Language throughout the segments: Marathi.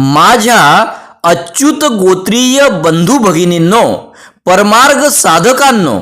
माझ्या अच्युत गोत्रीय बंधू भगिनींनो परमार्ग साधकांनो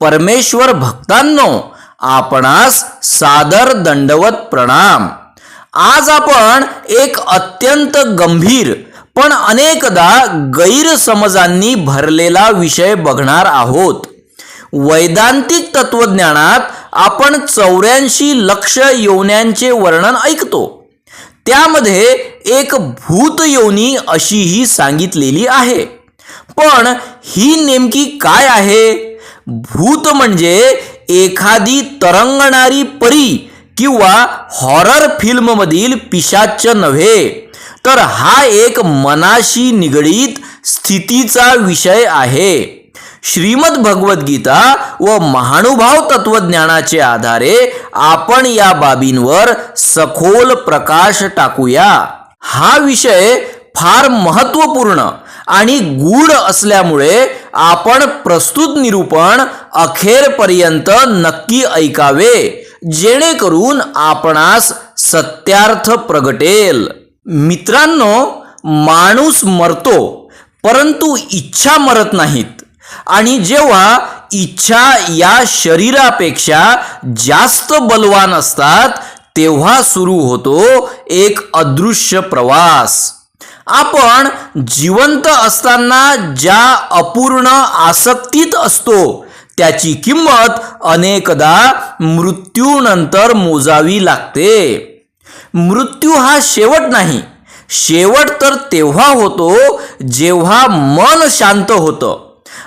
परमेश्वर भक्तांनो आपणास सादर दंडवत प्रणाम. आज आपण एक अत्यंत गंभीर पण अनेकदा गैरसमजांनी भरलेला विषय बघणार आहोत. वैदांतिक तत्वज्ञानात आपण चौऱ्याऐंशी लक्ष येवण्यांचे वर्णन ऐकतो. त्यामध्ये एक भूत योनी अशीही सांगितलेली आहे. पण ही नेमकी काय आहे? भूत म्हणजे एखादी तरंगणारी परी किंवा हॉरर फिल्ममधील पिशाच नव्हे. तर हा एक मनाशी निगडीत स्थितीचा विषय आहे. श्रीमद भगवद्गीता व महानुभाव तत्वज्ञानाचे आधारे आपण या बाबींवर सखोल प्रकाश टाकूया. हा विषय फार महत्त्वपूर्ण आणि गूढ असल्यामुळे आपण प्रस्तुत निरूपण अखेरपर्यंत नक्की ऐकावे जेणेकरून आपणास सत्यार्थ प्रगटेल. मित्रांनो माणूस मरतो परंतु इच्छा मरत नाहीत. आणि जेव्हा इच्छा या शरीरापेक्षा जास्त बलवान असतात तेव्हा सुरू होतो एक अदृश्य प्रवास. आपण जिवंत असताना ज्या अपूर्ण आसक्तीत असतो त्याची किंमत अनेकदा मृत्यूनंतर मोजावी लागते. मृत्यू हा शेवट नाही शेवट तर तेव्हा होतो जेव्हा मन शांत होतं.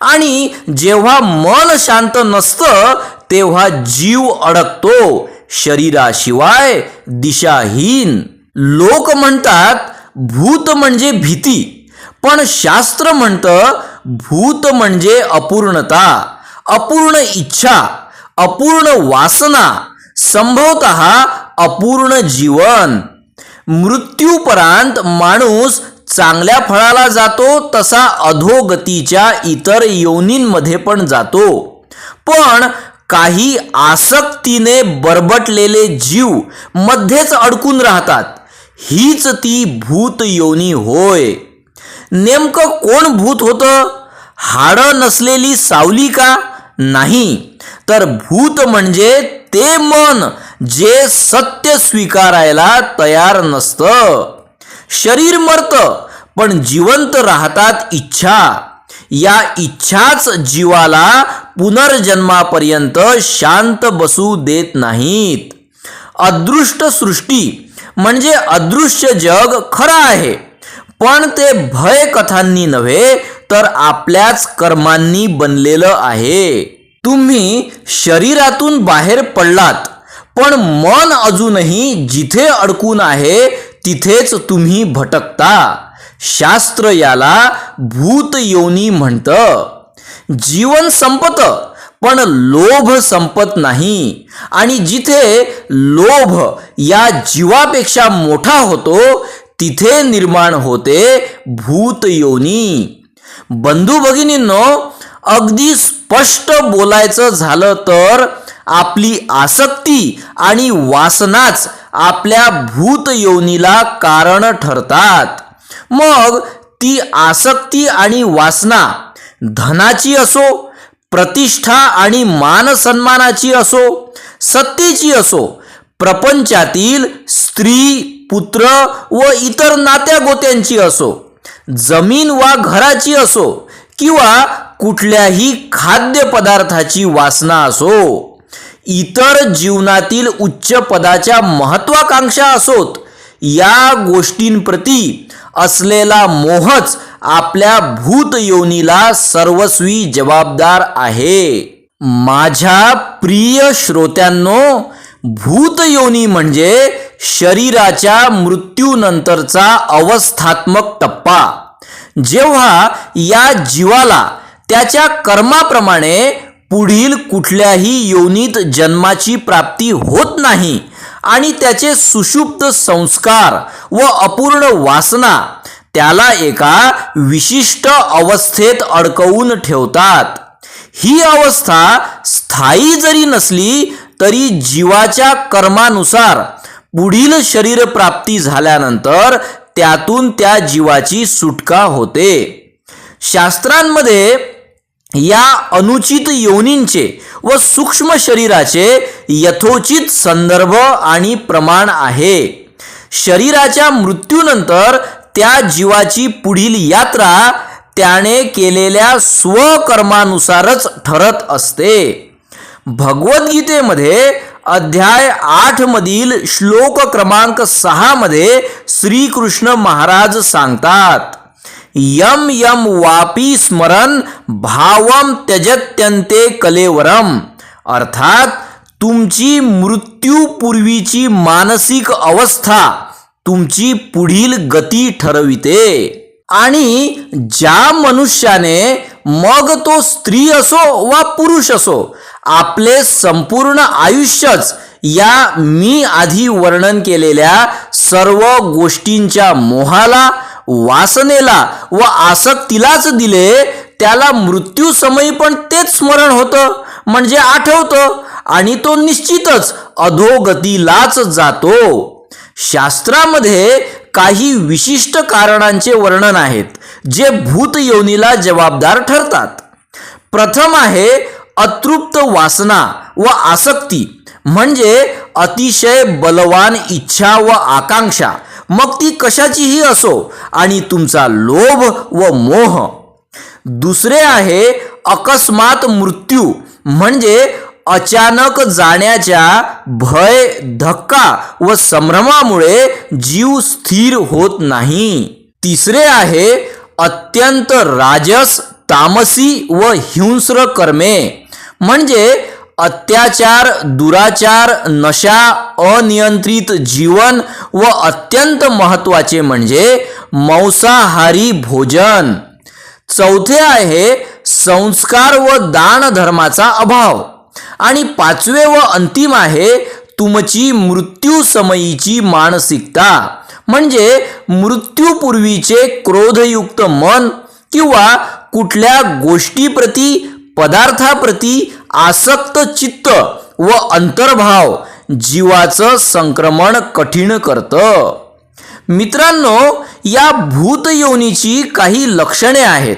आणि जेव्हा मन शांत नसतं तेव्हा जीव अडकतो. शरीराशिवाय दिशाहीन. लोक म्हणतात भूत म्हणजे भीती. पण शास्त्र म्हणतं भूत म्हणजे अपूर्णता. अपूर्ण इच्छा अपूर्ण वासना संभवत अपूर्ण जीवन. मृत्यूपरांत माणूस चांगल्या फळाला जातो तसा अधोगतीच्या इतर योनींमध्ये पण जातो. पण काही आसक्तीने बरबटलेले जीव मध्येच अडकून राहतात. हीच ती भूत योनी होय. नेमकं कोण भूत होतं? हाडं नसलेली सावली का? नाही. तर भूत म्हणजे ते मन जे सत्य स्वीकारायला तयार नसतं. शरीर मरतं पण जिवंत राहतात इच्छा. या इच्छाच जीवाला पुनर्जन्मापर्यंत शांत बसू देत नाहीत. अदृष्ट सृष्टी म्हणजे अदृश्य जग खरं आहे. पण ते भय कथांनी नव्हे तर आपल्याच कर्मांनी बनलेलं आहे. तुम्ही शरीरातून बाहेर पडलात पण मन अजूनही जिथे अडकून आहे तिथेच तुम्ही भटकता. शास्त्र याला भूत योनी म्हणतं. जीवन संपत पण लोभ संपत नाही. आणि जिथे लोभ या जीवापेक्षा मोठा होतो तिथे निर्माण होते भूत योनी. बंधू भगिनींनो अगदी स्पष्ट बोलायचं झालं तर आपली आसक्ती आणि वासनाच आपल्या भूत योनीला कारण ठरतात. मग ती आसक्ती आणि वासना धनाची असो प्रतिष्ठा आणि मान सन्मानाची असो सत्तेची असो प्रपंचातील स्त्री पुत्र व इतर नात्या गोत्यांची असो जमीन वा घराची असो किंवा कुठल्याही खाद्यपदार्थाची वासना असो इतर जीवनातील उच्च पदाच्या महत्वाकांक्षा असोत या गोष्टींप्रती असलेला मोहच आपल्या भूत योनीला सर्वस्वी जबाबदार आहे. माझ्या प्रिय श्रोत्यांनो भूत योनी म्हणजे शरीराच्या मृत्यूनंतरचा अवस्थात्मक टप्पा. जेव्हा या जीवाला त्याच्या कर्माप्रमाणे पुढील कुठल्याही योनीत जन्माची प्राप्ती होत नाही आणि त्याचे सुषुप्त संस्कार व अपूर्ण वासना त्याला एका विशिष्ट अवस्थेत अडकवून ठेवतात. ही अवस्था स्थायी जरी नसली तरी जीवाच्या कर्मानुसार पुढील शरीर प्राप्ती झाल्यानंतर त्यातून त्या जीवाची सुटका होते. शास्त्रांमध्ये या अनुचित योनींचे व सूक्ष्म शरीराचे यथोचित संदर्भ आणि प्रमाण आहे. शरीराच्या मृत्यूनंतर त्या जीवाची पुढील यात्रा त्याने केलेल्या स्वकर्मानुसारच ठरत असते. भगवद्गीतेमध्ये अध्याय आठ मधील श्लोक क्रमांक सहा मध्ये श्रीकृष्ण महाराज सांगतात यम यम वापी स्मरण भावम त्यजत्यंते कलेवरम. अर्थात तुमची मृत्यूपूर्वीची मानसिक अवस्था तुमची पुढील गती ठरविते. आणि ज्या मनुष्याने मग तो स्त्री असो वा पुरुष असो आपले संपूर्ण आयुष्यच या मी आधी वर्णन केलेल्या सर्व गोष्टींच्या मोहाला वासनेला व आसक्तीलाच दिले त्याला मृत्यूसमयी पण तेच स्मरण होतं म्हणजे आठवतं आणि तो निश्चितच अधोगतीलाच जातो. शास्त्रामध्ये काही विशिष्ट कारणांचे वर्णन आहेत जे भूत योनीला जबाबदार ठरतात. प्रथम आहे अतृप्त वासना व आसक्ती म्हणजे अतिशय बलवान इच्छा व आकांक्षा मग ती कशाचीही असो आणि तुमचा लोभ व मोह. दुसरे आहे अकस्मात मृत्यू म्हणजे अचानक जाण्याच्या भय धक्का व संभ्रमामुळे जीव स्थिर होत नाही. तिसरे आहे अत्यंत राजस तामसी व हिंस्र कर्मे म्हणजे अत्याचार दुराचार नशा अनियंत्रित जीवन व अत्यंत महत्त्वाचे म्हणजे मांसाहारी भोजन. चौथे आहे संस्कार व दान धर्माचा अभाव. आणि पाचवे व अंतिम आहे तुमची मृत्यू समयीची मानसिकता. म्हणजे मृत्यूपूर्वीचे क्रोधयुक्त मन किंवा कुठल्या गोष्टीप्रती पदार्थाप्रती आसक्त चित्त व अंतर्भाव जीवाचं संक्रमण कठीण करतं. मित्रांनो या भूतयोनीची काही लक्षणे आहेत.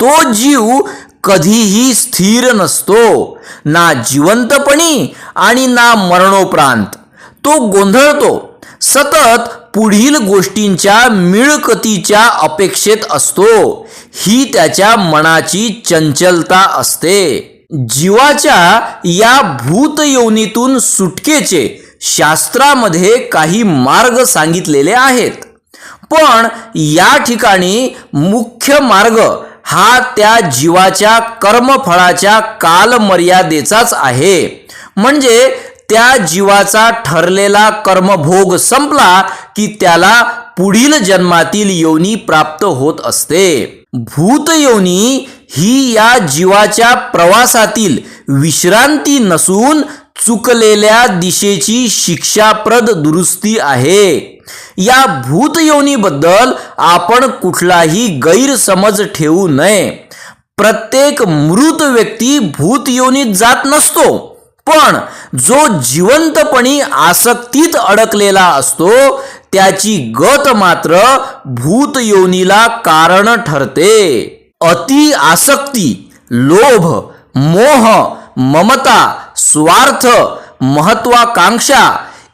तो जीव कधीही स्थिर नसतो ना जिवंतपणी आणि ना मरणोपरांत. तो गोंधळतो सतत पुढील गोष्टींच्या मिळकतीच्या अपेक्षेत असतो. ही त्याच्या मनाची चंचलता असते. जीवाच्या या भूतयोनीतून सुटकेचे शास्त्रामध्ये काही मार्ग सांगितलेले आहेत. पण या ठिकाणी मुख्य मार्ग हा त्या जीवाच्या कर्मफळाच्या कालमर्यादेचाच आहे. म्हणजे त्या जीवाचा ठरलेला कर्मभोग संपला की त्याला पुढील जन्मातील योनी प्राप्त होत असते. भूत योनी ही या जीवाच्या प्रवासातील विश्रांती नसून चुकलेल्या दिशेची शिक्षाप्रद दुरुस्ती आहे. या भूत योनीबद्दल आपण कुठलाही गैरसमज ठेवू नये. प्रत्येक मृत व्यक्ती भूत योनीत जात नसतो. पण जो जिवंतपणी आसक्तीत अडकलेला असतो त्याची गत मात्र भूत योनीला कारण ठरते. अति आसक्ती लोभ मोह ममता स्वार्थ महत्वाकांक्षा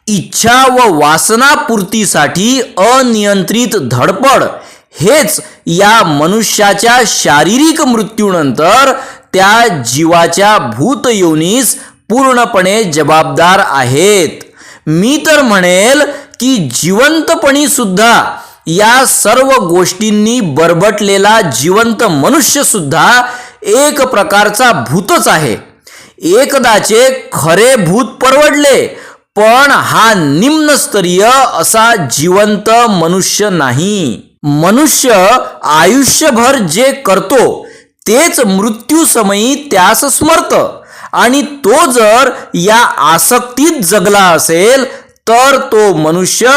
इच्छा व वासनापूर्तीसाठी अनियंत्रित धडपड हेच या मनुष्याच्या शारीरिक मृत्यूनंतर त्या जीवाच्या भूतयोनीस पूर्णपणे जबाबदार आहेत. मी तर म्हणेल की जिवंतपणी सुद्धा या सर्व गोष्टींनी बरबटलेला जिवंत मनुष्य सुद्धा एक प्रकारचा भूतच आहे. एकदाचे खरे भूत परवडले पण हा निम्नस्तरीय असा जिवंत मनुष्य नाही. मनुष्य आयुष्यभर जे करतो तेच मृत्यूसमयी त्यास स्मरतं. आणि तो जर या आसक्तीत जगला असेल तर तो मनुष्य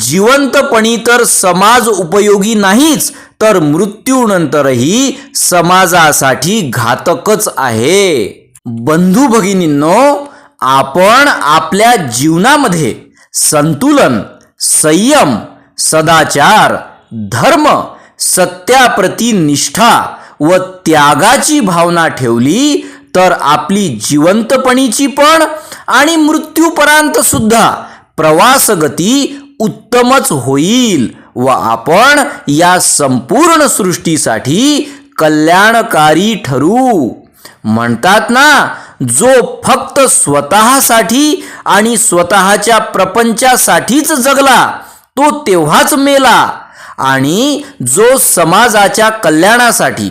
जिवंतपणी तर समाज उपयोगी नाहीच तर मृत्यूनंतरही समाजासाठी घातकच आहे. बंधू भगिनींनो आपण आपल्या जीवनामध्ये संतुलन संयम सदाचार धर्म सत्याप्रती निष्ठा व त्यागाची भावना ठेवली तर आपली जिवंतपणीची पण आणि मृत्यूपर्यंत सुद्धा प्रवासगती उत्तमच होईल व आपण या संपूर्ण सृष्टीसाठी कल्याणकारी ठरू. म्हणतात ना जो फक्त स्वतःसाठी आणि स्वतःच्या प्रपंचासाठीच जगला तो तेव्हाच मेला. आणि जो समाजाच्या कल्याणासाठी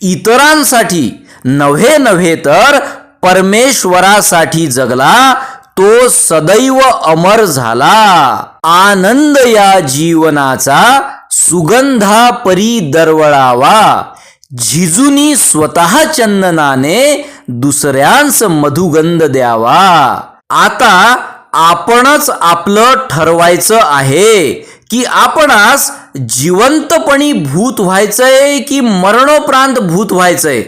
इतरांसाठी नव्हे नव्हे तर परमेश्वरासाठी जगला तो सदैव अमर झाला. आनंद या जीवनाचा सुगंधा परी दरवळावा. झिजुनी स्वतः चंदनाने दुसऱ्यांस मधुगंध द्यावा. आता आपणच आपलं ठरवायचं आहे की आपणास जिवंतपणी भूत व्हायचंय की मरणोप्रांत भूत व्हायचंय?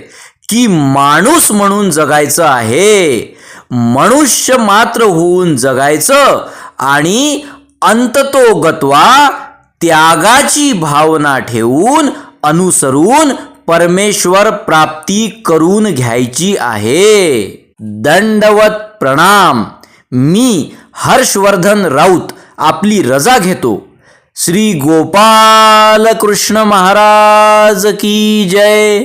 की माणूस म्हणून जगायचं आहे. मनुष्य मात्र होऊन जगायचं आणि अंततोगत्वा त्यागाची भावना ठेवून अनुसरून परमेश्वर प्राप्ती करून घ्यायची आहे. दंडवत प्रणाम. मी हर्षवर्धन राऊत आपली रजा घेतो. श्री गोपाल कृष्ण महाराज की जय.